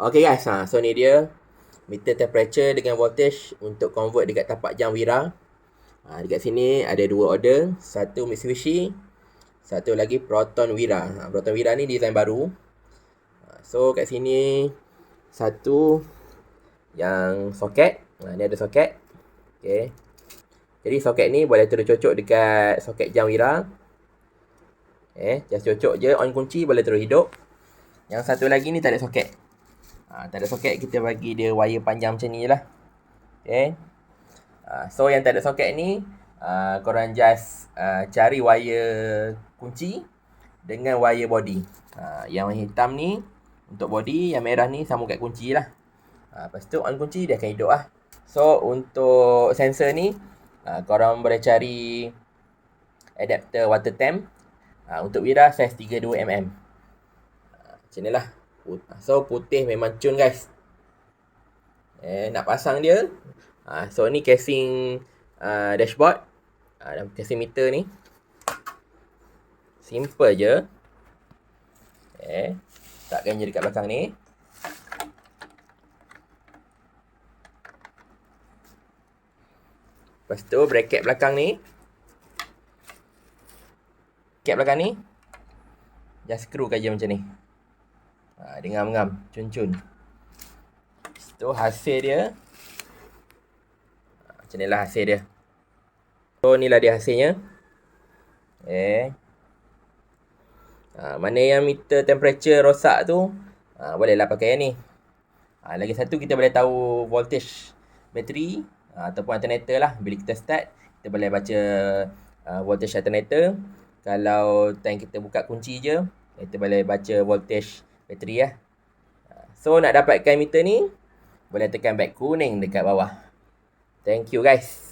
Okay guys, ha, so ni dia meter temperature dengan voltage untuk convert dekat tapak jam Wira. Ha, dekat sini ada dua order, satu Mitsubishi, satu lagi Proton Wira. Ha, Proton Wira ni design baru. Ha, so kat sini satu yang soket. Ha, ni ada soket. Okay. Jadi soket ni boleh terus cocok dekat soket jam Wira. Eh, just cocok je on kunci boleh terus hidup. Yang satu lagi ni tak ada soket. Ha, tak ada soket kita bagi dia wire panjang macam ni lah. Okay. Ha, so yang tak ada soket ni uh, korang just uh, cari wire kunci dengan wire body. Ha, yang hitam ni untuk body, yang merah ni sambung kat kunci lah. Ha, lepas tu on kunci dia akan hidup lah. So untuk sensor ni uh, korang boleh cari adapter water temp uh, untuk Wira size 32mm. Uh, macam ni lah. So putih memang cun guys. Eh nak pasang dia. Ha, so ni casing uh, dashboard. Ha, casing meter ni. Simple je. Eh takkan je dekat belakang ni. Lepas tu bracket belakang ni. Cap belakang ni. Just screw je macam ni. Ha, dia ngam-ngam, cun-cun. Itu hasil dia. Ha, macam inilah hasil dia. So, inilah dia hasilnya. Eh. Ha, mana yang meter temperature rosak tu, ha, bolehlah pakai yang ni. Ha, lagi satu, kita boleh tahu voltage bateri ha, ataupun alternator lah. Bila kita start, kita boleh baca uh, voltage alternator. Kalau time kita buka kunci je, kita boleh baca voltage bateri ya. So nak dapatkan meter ni boleh tekan back kuning dekat bawah. Thank you guys.